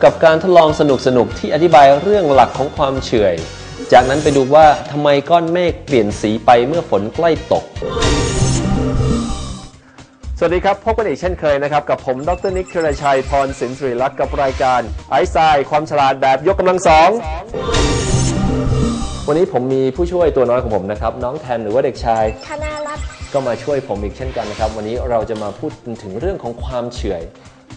พบกับการทดลองสนุกๆที่อธิบายเรื่องหลักของความเฉื่อย จากนั้นไปดูว่าทำไมก้อนเมฆเปลี่ยนสีไปเมื่อฝนใกล้ตก สวัสดีครับ พบกันอีกเช่นเคยนะครับ กับผมดรนิกเครชัยพรสินสิริลักษ์กับรายการไอซ์ไซความฉลาดแบบยกกำลังสองวันนี้ผมมีผู้ช่วยตัวน้อยของผมนะครับ น้องแทนหรือว่าเด็กชายธนารัตน์ก็มาช่วยผมอีกเช่นกันนะครับ วันนี้เราจะมาพูดถึงเรื่องของความเฉื่อย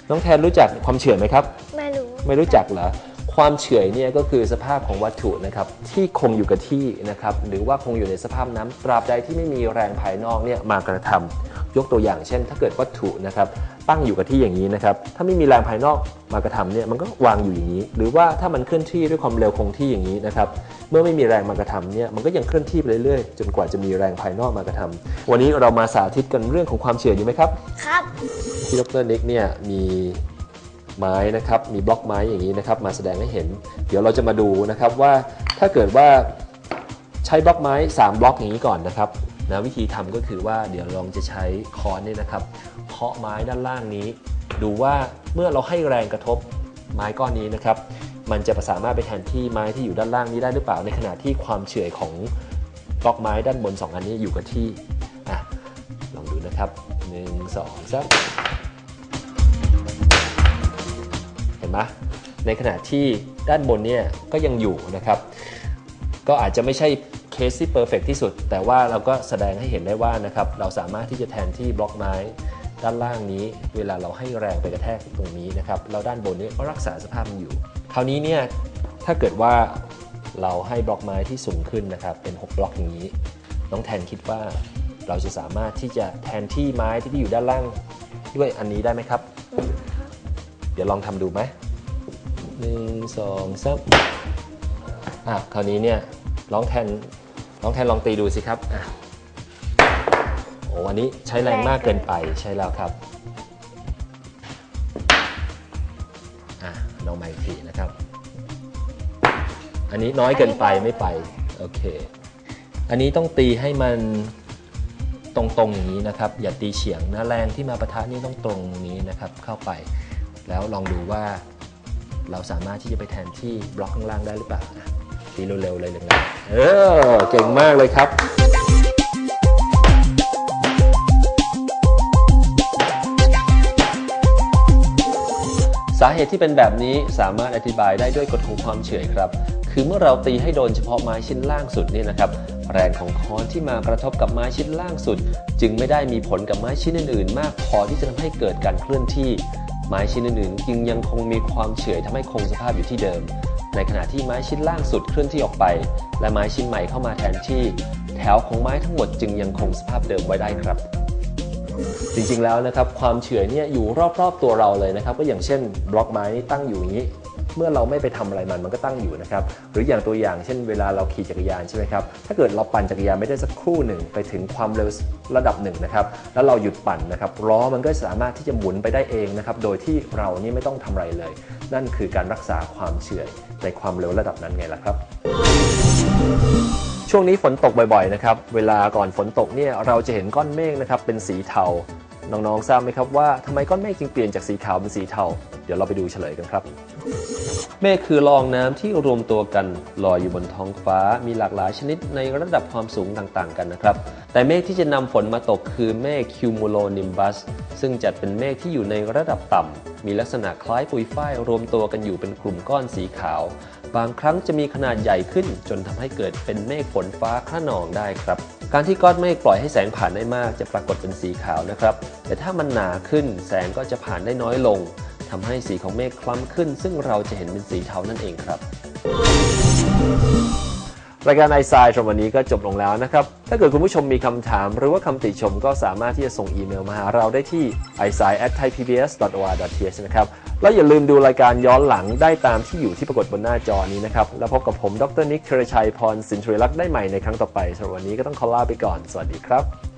น้องแทนรู้จักความเฉื่อยไหมครับ ไม่รู้ ไม่รู้จักเหรอความเฉื่อยเนี่ยก็คือสภาพของวัตถุนะครับที่คงอยู่กับที่นะครับหรือว่าคงอยู่ในสภาพน้ำตราบใดที่ไม่มีแรงภายนอกเนี่ยมากระทำยกตัวอย่างเช่น ถ้าเกิดวัตถุนะครับตั้งอยู่กับที่อย่างนี้นะครับถ้าไม่มีแรงภายนอกมากระทำเนี่ยมันก็วางอยู่อย่างนี้ หรือว่าถ้ามันเคลื่อนที่ด้วยความเร็วคงที่อย่างนี้นะครับเมื่อไม่มีแรงมากระทำเนี่ยมันก็ยังเคลื่อนที่ไปเรื่อยๆ จนกว่าจะมีแรงภายนอกมากระทำวันนี้เรามาสาธิตกันเรื่องของความเฉื่อยดีไหมครับ ครับที่ดรนิกเนี่ยมี ไม้นะครับ มีบล็อกไม้อย่างนี้นะครับ มาแสดงให้เห็น เดี๋ยวเราจะมาดูนะครับว่าถ้าเกิดว่าใช้บล็อกไม้ 3 บล็อกอย่างนี้ก่อนนะครับนะวิธีทำก็คือว่าเดี๋ยวลองจะใช้ค้อนเนี่ยนะครับเคาะไม้ด้านล่างนี้ ดูว่าเมื่อเราให้แรงกระทบไม้ก้อนนี้นะครับ มันจะสามารถไปแทนที่ไม้ที่อยู่ด้านล่างนี้ได้หรือเปล่าในขณะที่ความเฉื่อยของบล็อกไม้ด้านบน 2 อันนี้อยู่กับที่อะลองดูนะครับ 1 2 3 ไหมในขณะที่ด้านบนเนี่ยก็ยังอยู่นะครับ ก็อาจจะไม่ใช่เคสที่เพอร์เฟกที่สุด แต่ว่าเราก็แสดงให้เห็นได้ว่านะครับเราสามารถที่จะแทนที่บล็อกไม้ด้านล่างนี้ เวลาเราให้แรงไปกระแทกตรงนี้นะครับแล้วด้านบนนี้ก็รักษาสภาพมันอยู่ คราวนี้เนี่ยถ้าเกิดว่าเราให้บล็อกไม้ที่สูงขึ้นนะครับเป็น 6 บล็อกอย่างนี้ น้องแทนคิดว่าเราจะสามารถที่จะแทนที่ไม้ที่อยู่ด้านล่างด้วยอันนี้ได้ไหมครับ เดี๋ยวลองทำดูไหมหนึ่งสองสามอะคราวนี้เนี่ยร้องแทนร้องแทนลองตีดูสิครับอะโอ้วันนี้ใช้แรงมากเกินไปใช่แล้วครับอะลองใหม่อีกทีนะครับ อันนี้น้อยเกินไปไม่ไปโอเค อันนี้ต้องตีให้มันตรงๆอย่างนี้นะครับ อย่าตีเฉียงนะแรงที่มาปะทะนี่ต้องตรงนี้นะครับเข้าไป แล้วลองดูว่าเราสามารถที่จะไปแทนที่บล็อกข้างล่างได้หรือเปล่าอะตีเร็วๆเลยเลยนะเออเก่งมากเลยครับ สาเหตุที่เป็นแบบนี้สามารถอธิบายได้ด้วยกฎของความเฉื่อยครับ คือเมื่อเราตีให้โดนเฉพาะไม้ชิ้นล่างสุดนี่นะครับ แรงของค้อนที่มากระทบกับไม้ชิ้นล่างสุด จึงไม่ได้มีผลกับไม้ชิ้นอื่นๆ มากพอที่จะทำให้เกิดการเคลื่อนที่ ไม้ชิ้นอื่นๆจึงยังคงมีความเฉื่อยทำให้คงสภาพอยู่ที่เดิม ในขณะที่ไม้ชิ้นล่างสุดเคลื่อนที่ออกไป และไม้ชิ้นใหม่เข้ามาแทนที่ แถวของไม้ทั้งหมดจึงยังคงสภาพเดิมไว้ได้ครับ จริงๆแล้วนะครับความเฉื่อยเนี่ยอยู่รอบๆตัวเราเลยนะครับ ก็อย่างเช่นบล็อกไม้นี่ตั้งอยู่อย่างนี้ เมื่อเราไม่ไปทำอะไรมันมันก็ตั้งอยู่นะครับหรืออย่างตัวอย่างเช่นเวลาเราขี่จักรยานใช่ไหมครับถ้าเกิดเราปั่นจักรยานไม่ได้สักครู่หนึ่งไปถึงความเร็วระดับหนึ่งนะครับแล้วเราหยุดปั่นนะครับล้อมันก็สามารถที่จะหมุนไปได้เองนะครับโดยที่เรานี่ไม่ต้องทำอะไรเลย นั่นคือการรักษาความเฉื่อยในความเร็วระดับนั้นไงล่ะครับช่วงนี้ฝนตกบ่อยๆนะครับ เวลาก่อนฝนตกเนี่ยเราจะเห็นก้อนเมฆนะครับเป็นสีเทา น้องๆ ทราบไหมครับว่าทำไมก้อนเมฆจึงเปลี่ยนจากสีขาวเป็นสีเทา เดี๋ยวเราไปดูเฉลยกันครับ เมฆคือละอองน้ำที่รวมตัวกันลอยอยู่บนท้องฟ้ามีหลากหลายชนิดในระดับความสูงต่างๆ กันนะครับ แต่เมฆที่จะนำฝนมาตกคือเมฆ cumulonimbus ซึ่งจัดเป็นเมฆที่อยู่ในระดับต่ำมีลักษณะคล้ายปุยฝ้ายรวมตัวกันอยู่เป็นกลุ่มก้อนสีขาว บางครั้งจะมีขนาดใหญ่ขึ้นจนทำให้เกิดเป็นเมฆฝนฟ้าขนองได้ครับ การที่ก้อนเมฆปล่อยให้แสงผ่านได้มากจะปรากฏเป็นสีขาวนะครับ แต่ถ้ามันหนาขึ้นแสงก็จะผ่านได้น้อยลงทำให้สีของเมฆคล้ำขึ้น ซึ่งเราจะเห็นเป็นสีเทานั่นเองครับ รายการไอซายสำหรับวันนี้ก็จบลงแล้วนะครับ ถ้าเกิดคุณผู้ชมมีคำถามหรือว่าคำติชมก็สามารถที่จะส่งอีเมลมาหาเราได้ที่ i s i at thaipbs.or.th นะครับ แล้วอย่าลืมดูรายการย้อนหลังได้ตามที่อยู่ที่ปรากฏบนหน้าจอนี้นะครับ แล้วพบกับผม ดรนิกเครชัยพรสินทรีลักษ์ได้ใหม่ในครั้งต่อไปสำหรับวันนี้ก็ต้องขอลาไปก่อน สวัสดีครับ